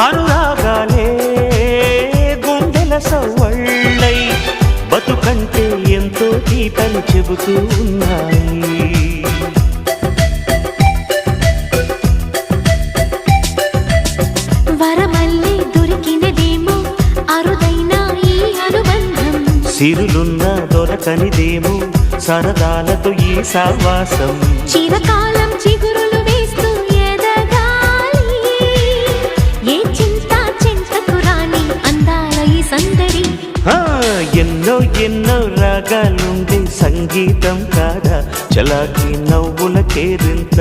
ಅನುರಾಗಾಲೇ గుండెల సవ్వళ్ళై బతుకంటే ఎంతో గీతలు చెబుతూ ఉన్నాయి వరమల్లి అరుదైన దొరకనిదేమో సరదాలతో ఈ సావాసం చిరకాలం ఎన్నో ఎన్నో రాగాలుండే సంగీతం కాదా? చలాకి నవ్వుల కేరింత.